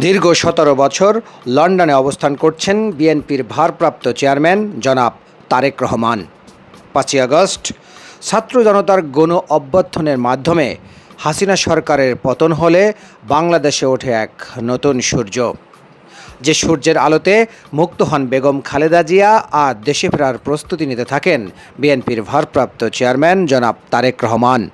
দীর্ঘ সতেরো বছর লন্ডনে অবস্থান করছেন বিএনপির ভারপ্রাপ্ত চেয়ারম্যান জনাব তারেক রহমান। পাঁচই আগস্ট, ছাত্র জনতার গণ অভ্যর্থনের মাধ্যমে হাসিনা সরকারের পতন হলে বাংলাদেশে ওঠে এক নতুন সূর্য। যে সূর্যের আলোতে মুক্ত হন বেগম খালেদা জিয়া আর দেশে ফেরার প্রস্তুতি নিতে থাকেন বিএনপির ভারপ্রাপ্ত চেয়ারম্যান জনাব তারেক রহমান।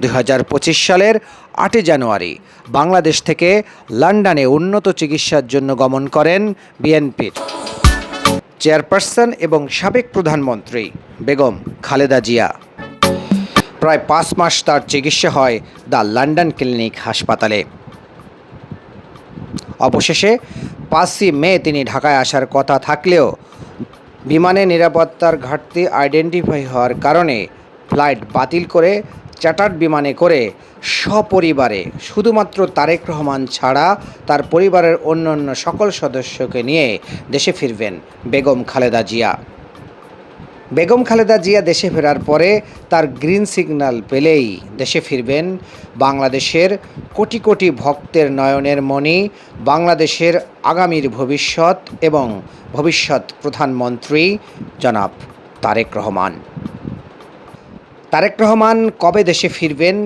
দুই হাজার পঁচিশ সালের আটই জানুয়ারি বাংলাদেশ থেকে লন্ডনে উন্নত চিকিৎসার জন্য গমন করেন বিএনপির চেয়ারপারসন এবং সাবেক প্রধানমন্ত্রী বেগম খালেদা জিয়া। প্রায় পাঁচ মাস তার চিকিৎসা হয় দ্য লন্ডন ক্লিনিক হাসপাতালে। অবশেষে পাঁচই মে তিনি ঢাকায় আসার কথা থাকলেও বিমানে নিরাপত্তার ঘাটতি আইডেন্টিফাই হওয়ার কারণে ফ্লাইট বাতিল করে চার্টার্ড বিমানে করে সপরিবারে, শুধুমাত্র তারেক রহমান ছাড়া তার পরিবারের অন্যান্য সকল সদস্যকে নিয়ে দেশে ফিরবেন বেগম খালেদা জিয়া। বেগম খালেদা জিয়া দেশে ফেরার পরে তার গ্রিন সিগন্যাল পেলেই দেশে ফিরবেন বাংলাদেশের কোটি কোটি ভক্তের নয়নের মণি, বাংলাদেশের আগামীর ভবিষ্যৎ এবং ভবিষ্যৎ প্রধানমন্ত্রী জনাব তারেক রহমান। তারেক রহমান কবে দেশে ফিরবেন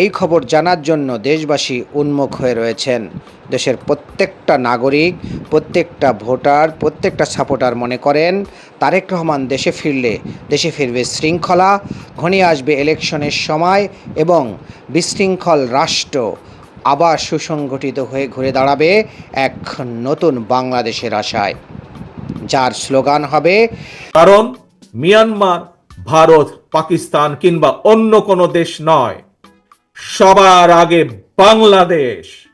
এই খবর জানার জন্য দেশবাসী উন্মুখ হয়ে রয়েছেন। দেশের প্রত্যেকটা নাগরিক, প্রত্যেকটা ভোটার, প্রত্যেকটা সাপোর্টার মনে করেন, তারেক রহমান দেশে ফিরলে দেশে ফিরবে শৃঙ্খলা, ঘনিয়ে আসবে ইলেকশনের সময় এবং বিশৃঙ্খল রাষ্ট্র আবার সুসংগঠিত হয়ে ঘুরে দাঁড়াবে এক নতুন বাংলাদেশের আশায়। যার স্লোগান হবে, কারণ মিয়ানমার ভারত পাকিস্তান কিংবা অন্য কোনো দেশ নয়। সবার আগে বাংলাদেশ।